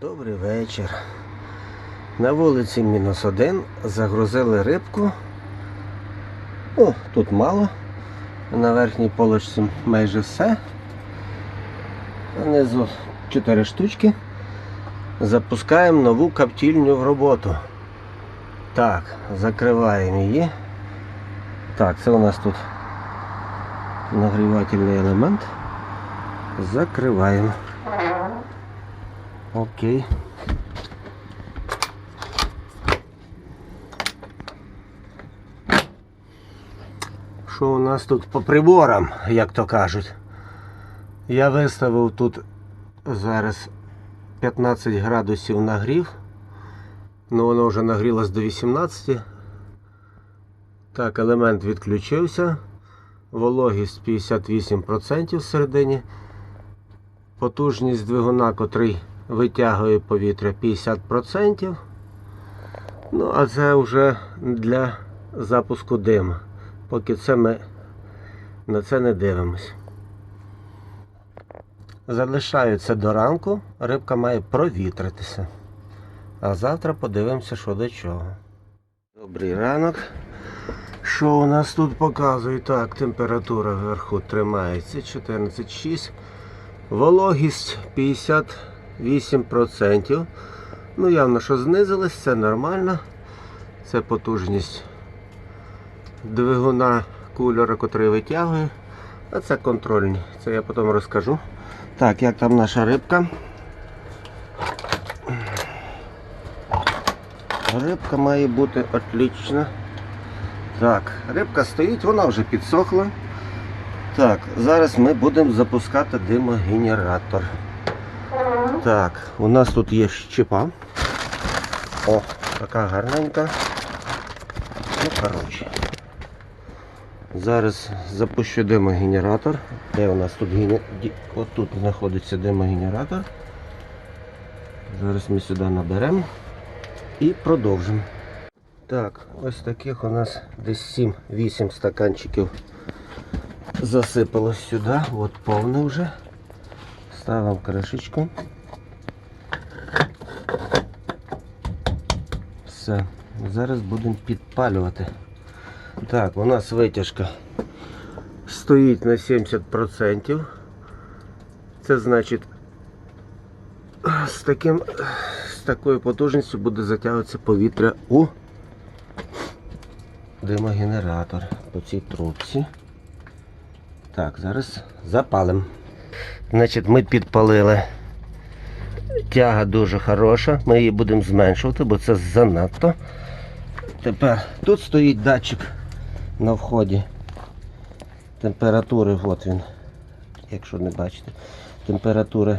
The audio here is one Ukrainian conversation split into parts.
Добрий вечір. На вулиці мінус один. Загрузили рибку. Ну, тут мало. На верхній полочці майже все. Внизу 4 штучки. Запускаємо нову каптільню в роботу. Так, закриваємо її. Так, це у нас тут нагрівательний елемент. Закриваємо. Окей. Що у нас тут по приборам, як то кажуть? Я виставив тут зараз 15 градусів нагрів. Ну воно вже нагрілось до 18. Так, елемент відключився. Вологість 58% всередині. Потужність двигуна, котрий витягує повітря 50%. Ну, а це вже для запуску диму. Поки це ми на це не дивимось. Залишаю це до ранку, рибка має провітритися. А завтра подивимося, що до чого. Добрий ранок. Що у нас тут показує? Так, температура вверху тримається 14,6. Вологість 58%. Ну, явно, що знизилась, це нормально. Це потужність двигуна кулера, який витягує. А це контрольні. Це я потім розкажу. Так, як там наша рибка? Рибка має бути отлічна. Так, рибка стоїть, вона вже підсохла. Так, зараз ми будемо запускати димогенератор. Так, у нас тут є щепа. О, така гарненька. Ну, коротше. Зараз запущу димогенератор. Де у нас тут гене... ді- От тут знаходиться димогенератор. Зараз ми сюди наберемо і продовжимо. Так, ось таких у нас десь 7-8 стаканчиків засипалось сюди. От повне вже. Ставимо кришечку. Все. Зараз будемо підпалювати. Так, у нас витяжка стоїть на 70%. Це значить з, таким, з такою потужністю буде затягуватися повітря у димогенератор по цій трубці. Так, зараз запалимо. Значить, ми підпалили. Тяга дуже хороша. Ми її будемо зменшувати, бо це занадто. Тепер тут стоїть датчик на вході температури, от він, якщо не бачите, температури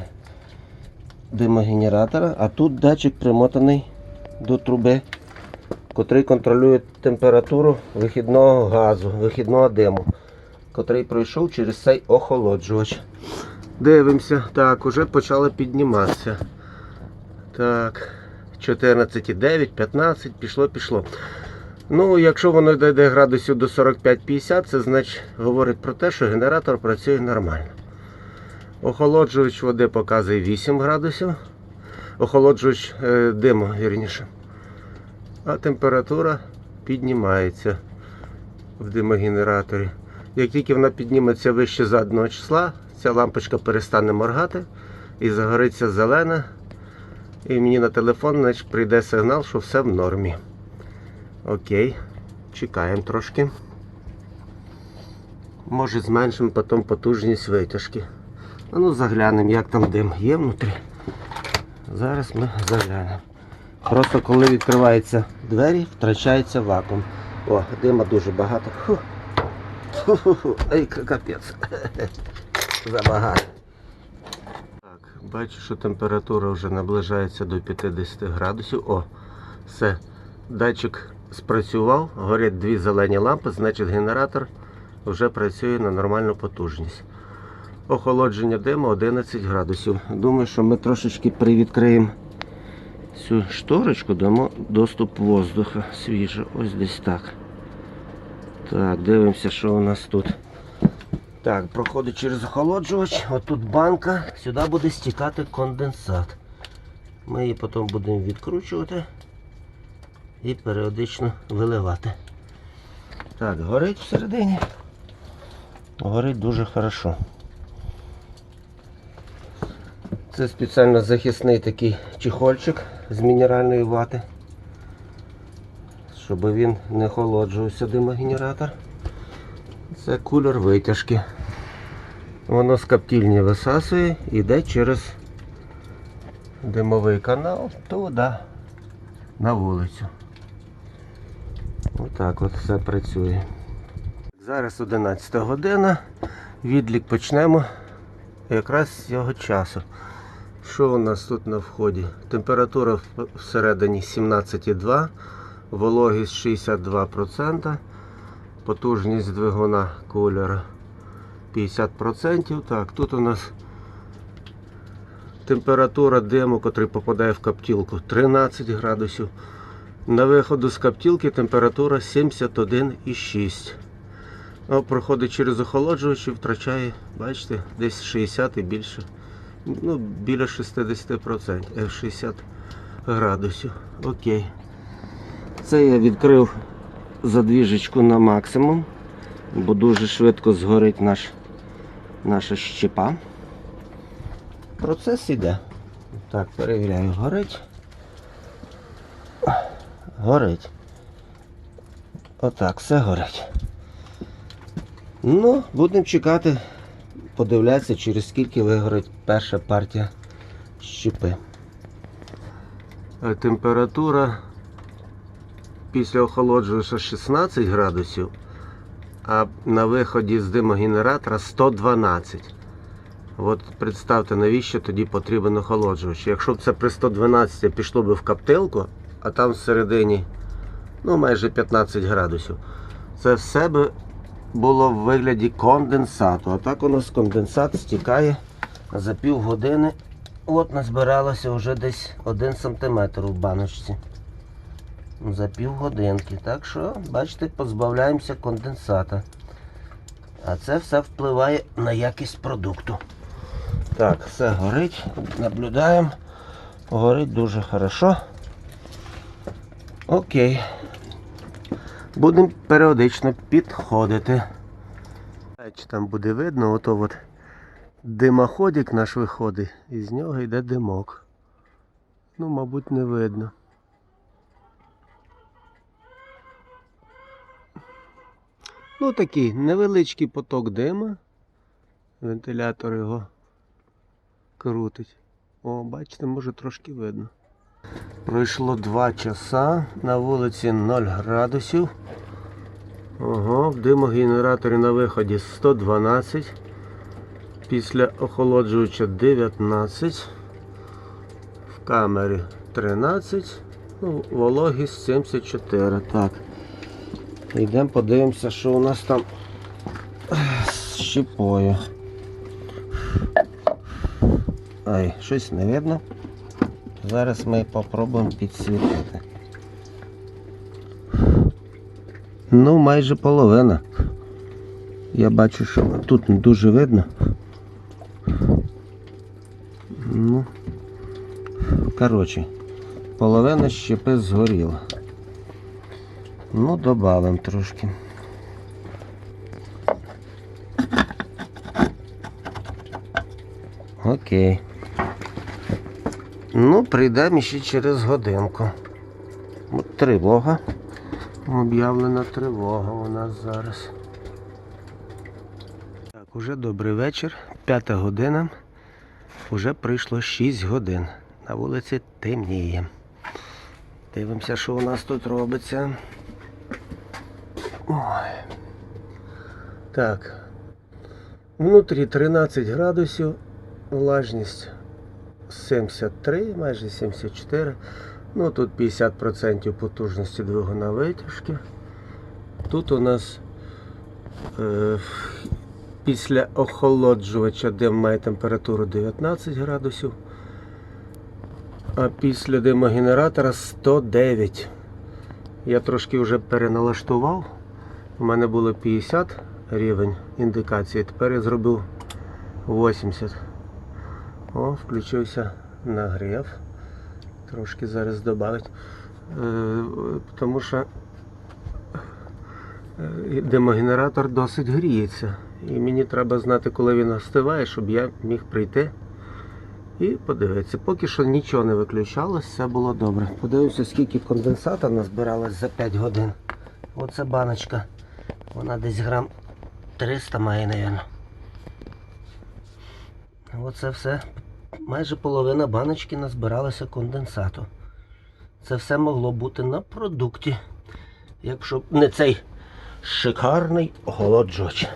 димогенератора, а тут датчик примотаний до труби, котрий контролює температуру вихідного газу, вихідного диму, котрий пройшов через цей охолоджувач. Дивимося, так, уже почало підніматися. Так, 14,9, 15, пішло, пішло. Ну, якщо воно дійде градусів до 45-50, це значить говорить про те, що генератор працює нормально. Охолоджувач води показує 8 градусів. Охолоджувач е, диму, вірніше. А температура піднімається в димогенераторі. Як тільки вона підніметься вище задного числа, ця лампочка перестане моргати і загориться зелена. І мені на телефон значить, прийде сигнал, що все в нормі. Окей, чекаємо трошки. Може зменшимо потім потужність витяжки. А ну заглянемо, як там дим є внутрі. Зараз ми заглянемо. Просто коли відкриваються двері, втрачається вакуум. О, дима дуже багато. Фу. Фу-фу-фу. Ай, к- капець. Забагато. Бачу, що температура вже наближається до 50 градусів. О, все. Датчик спрацював, горять дві зелені лампи, значить генератор вже працює на нормальну потужність. Охолодження диму 11 градусів. Думаю, що ми трошечки привідкриємо цю шторочку, дамо доступ воздуха свіжо. Ось десь так. Так, дивимося, що у нас тут. Так, проходить через охолоджувач. Отут банка, сюди буде стікати конденсат. Ми її потім будемо відкручувати і періодично виливати. Так, горить всередині. Горить дуже хорошо. Це спеціально захисний такий чехольчик з мінеральної вати, щоб він не охолоджувався димогенератор. Це кулер витяжки. Воно з коптільні висасує і йде через димовий канал туди, на вулицю. Отак от все працює. Зараз 11 година. Відлік почнемо якраз з цього часу. Що у нас тут на вході? Температура всередині 17,2, вологість 62%, потужність двигуна кулера 50%. Так, тут у нас температура диму, який попадає в коптілку 13 градусів. На виходу з коптілки температура 71,6. А проходить через охолоджувач і втрачає, бачите, десь 60 і більше. Ну, біля 60%, е, 60 градусів. Окей. Це я відкрив задвіжечку на максимум, бо дуже швидко згорить наш, наша щепа. Процес іде. Так, перевіряю, горить. Горить. Отак, все горить. Ну, будемо чекати, подивлятися, через скільки вигорить перша партія щепи. Е, Температура після охолоджувача 16 градусів, а на виході з димогенератора 112. От представте, навіщо тоді потрібен охолоджувач. Якщо б це при 112 пішло б в коптилку, а там всередині ну, майже 15 градусів, це все би було в вигляді конденсату. А так у нас конденсат стікає за півгодини. От назбиралося вже десь 1 см в баночці. За півгодинки. Так що, бачите, позбавляємося конденсата. А це все впливає на якість продукту. Так, все горить, наблюдаємо. Горить дуже хорошо. Окей. Будемо періодично підходити. Чи там буде видно, ото от димоходик наш виходить, і з нього йде димок. Ну, мабуть, не видно. Ну, такий невеличкий поток дима. Вентилятор його крутить. О, бачите, може трошки видно. Пройшло 2 часа, на вулиці 0 градусів. Ого, в димогенераторі на виході 112. Після охолоджувача 19. В камері 13. Ну, вологість 74. Так. Йдемо подивимося, що у нас там з щепою. Ай, щось не видно. Зараз ми попробуємо підсвітити. Ну, майже половина. Я бачу, що тут не дуже видно. Ну, коротше, половина щепи згоріла. Ну, додамо трошки. Окей. Ну, прийдемо ще через годинку. От Тривога. Об'явлена тривога у нас зараз. Так, уже добрий вечір. П'ята година. Уже прийшло 6 годин. На вулиці темніє. Дивимося, що у нас тут робиться. Ой. Так. Внутрі 13 градусів, влажність 73, майже 74. Ну тут 50% потужності двигуна витяжки. Тут у нас е, після охолоджувача дим має температуру 19 градусів, а після димогенератора 109. Я трошки вже переналаштував. У мене було 50 рівень індикації, тепер я зробив 80. О, включився нагрів. Трошки зараз додати. Е, тому що е, димогенератор досить гріється. І мені треба знати, коли він остиває, щоб я міг прийти і подивитися. Поки що нічого не виключалось, все було добре. Подивимося, скільки конденсата назбиралось за 5 годин. Оце баночка. Вона десь грам 300 має, мабуть. Оце все. Майже половина баночки назбиралася конденсату. Це все могло бути на продукті. Якщо б не цей шикарний охолоджувач.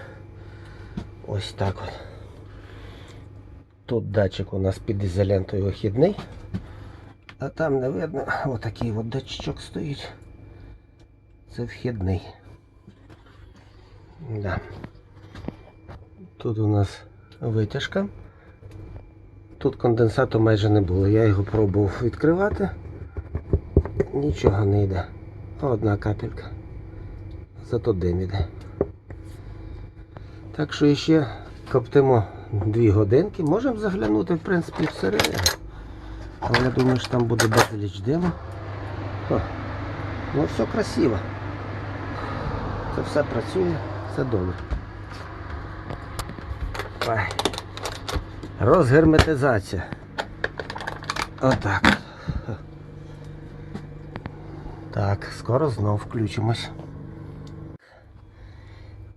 Ось так от. Тут датчик у нас під ізолентою вихідний. А там не видно, отакий от датчичок стоїть. Це вхідний. Да. Тут у нас витяжка. Тут конденсату майже не було. Я його пробував відкривати. Нічого не йде. Одна капелька. Зато дим іде. Так що ще коптимо 2 годинки. Можемо заглянути, в принципі, всередину. Але я думаю, що там буде безліч диму. О, ну все красиво. Це все працює, все добре. Розгерметизація. Отак. Так, скоро знов включимось.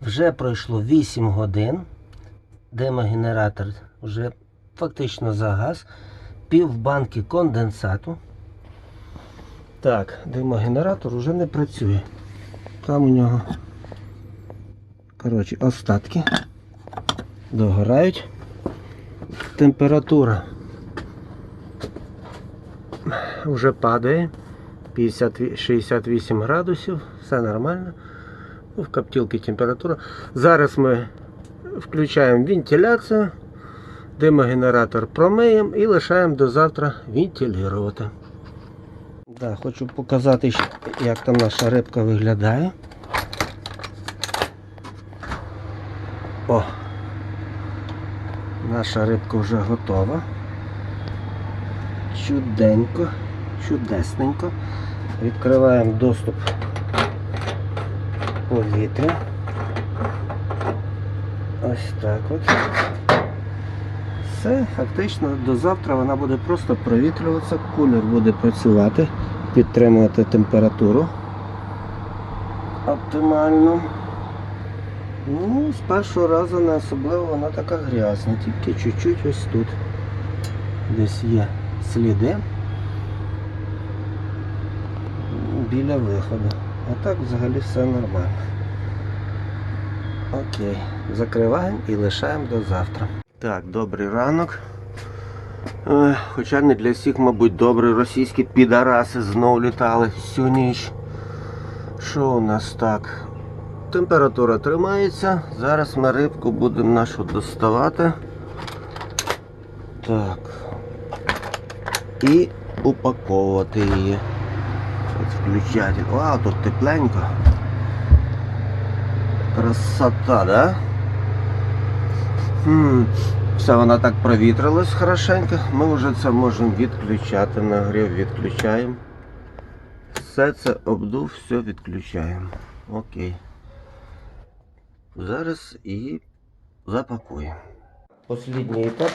Вже пройшло 8 годин. Димогенератор вже фактично загас. Пів банки конденсату. Так, димогенератор вже не працює. Там у нього коротше, остатки догорають. Температура вже падає. 50, 68 градусів, все нормально. Ну, В коптілці температура. Зараз ми включаємо вентиляцію, димогенератор промиємо і лишаємо до завтра вентилювати. Да, хочу показати, як там наша рибка виглядає. О! Наша рибка вже готова. Чуденько, чудесненько. Відкриваємо доступ повітря. Ось так от. Все, фактично до завтра вона буде просто провітрюватися, кулер буде працювати, підтримувати температуру оптимально. Ну, з першого разу не особливо вона така грязна, тільки чуть-чуть ось тут. Десь є сліди біля виходу. А так взагалі все нормально. Окей, закриваємо і лишаємо до завтра. Так, добрий ранок. Е, Хоча не для всіх, мабуть, добрий. Російські підараси знов літали всю ніч. Що у нас так? Температура тримається. Зараз ми рибку будемо нашу доставати. Так. І упаковувати її. Включатель. Вау, тут тепленько. Красота, да? Хм. Все, вона так провітрилась хорошенько. Ми вже це можемо відключати. Нагрів відключаємо. Все це обдув, все відключаємо. Окей. Зараз її запакуємо. Останній етап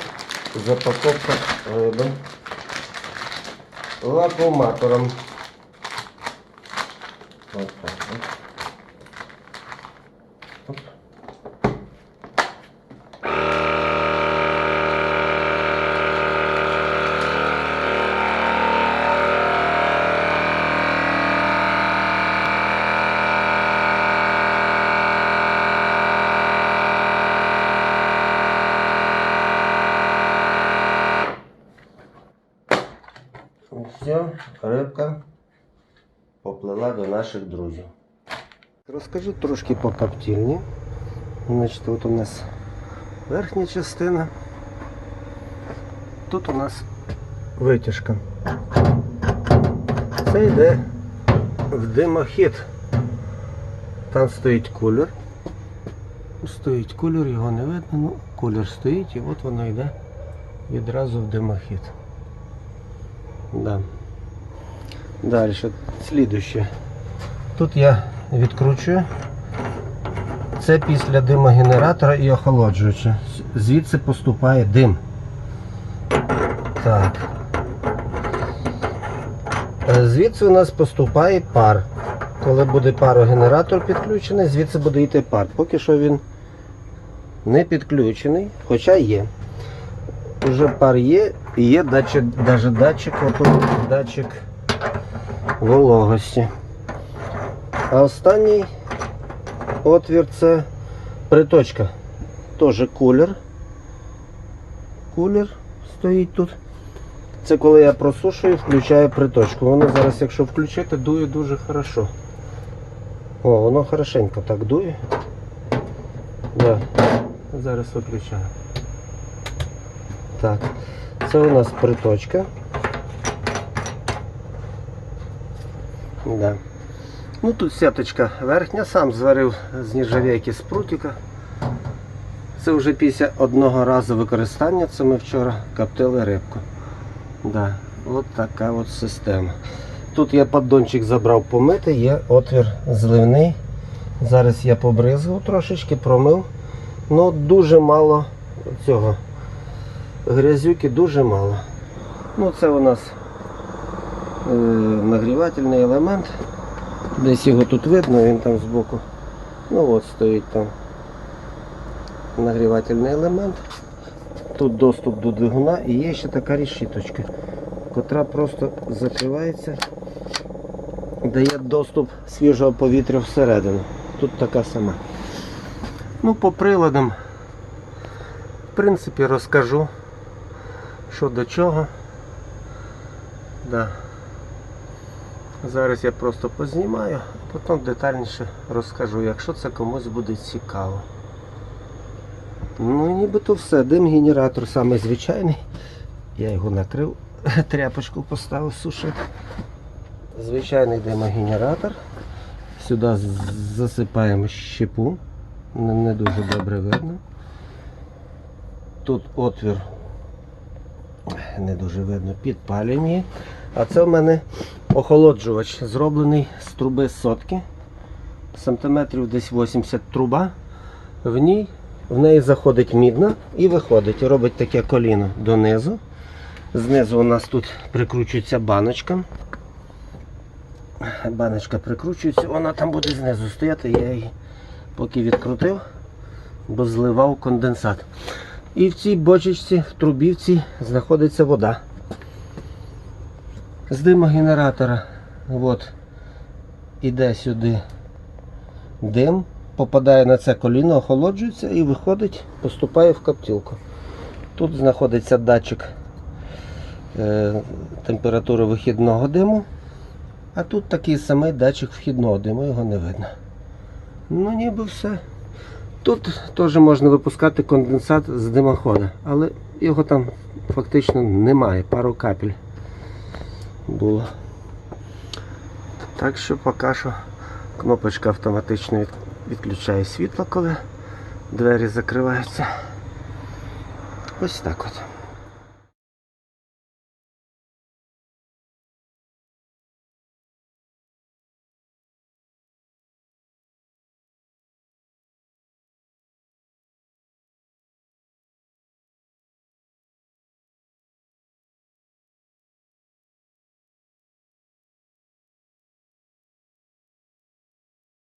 запаковка риби лакоматором. Ось так. Рибка поплила до наших друзів. Розкажу трошки по коптільні. Значить, от у нас верхня частина. Тут у нас витяжка. Це йде в димохід. Там стоїть кулер. Стоїть кулер, його не видно, ну кулер стоїть і от воно йде відразу в димохід. Да. Далі, слідуще. Тут я відкручую. Це після димогенератора і охолоджуюча. Звідси поступає дим. Так. Е, Звідси у нас поступає пар. Коли буде парогенератор підключений, звідси буде йти пар. Поки що він не підключений, хоча є. Уже пар є, і є датчик, навіть датчик, отут датчик вологості. А останній отвір це приточка. Теж кулер. Кулер стоїть тут. Це коли я просушую, включаю приточку. Воно зараз, якщо включити, дує дуже хорошо. О, воно хорошенько так дує. Да. Зараз виключаю. Так, це у нас приточка. Да. Ну тут сеточка верхня, сам зварив з нержавейки з прутика. Це вже після одного разу використання, це ми вчора коптили рибку. Да, от така от система. Тут я поддончик забрав помити, є отвір зливний. Зараз я побризгав трошечки, промив. Ну дуже мало цього. Грязюки дуже мало. Ну це у нас нагрівательний елемент. Десь його тут видно, він там збоку. Ну от стоїть там нагрівательний елемент. Тут доступ до двигуна і є ще така решіточка, котра просто закривається, дає доступ свіжого повітря всередину. Тут така сама. Ну, по приладам, в принципі, розкажу, що до чого. Да. Зараз я просто познімаю, а потім детальніше розкажу, якщо це комусь буде цікаво. Ну нібито все. Дим генератор саме звичайний. Я його накрив, тряпочку поставив сушити. Звичайний димогенератор. Сюди засипаємо щепу. Не дуже добре видно. Тут отвір не дуже видно, підпалюємо її. А це в мене охолоджувач, зроблений з труби сотки. Сантиметрів десь 80 труба. В ній в неї заходить мідна і виходить. Робить таке коліно донизу. Знизу у нас тут прикручується баночка. Баночка прикручується, вона там буде знизу стояти, я її поки відкрутив, бо зливав конденсат. І в цій бочечці, в трубівці знаходиться вода. З димогенератора от, іде сюди дим, попадає на це коліно, охолоджується і виходить, поступає в коптілку. Тут знаходиться датчик е, температури вихідного диму, а тут такий самий датчик вхідного диму, його не видно. Ну ніби все. Тут теж можна випускати конденсат з димохода, але його там фактично немає, пару капель було. Так що поки що кнопочка автоматично відключає світло, коли двері закриваються. Ось так от.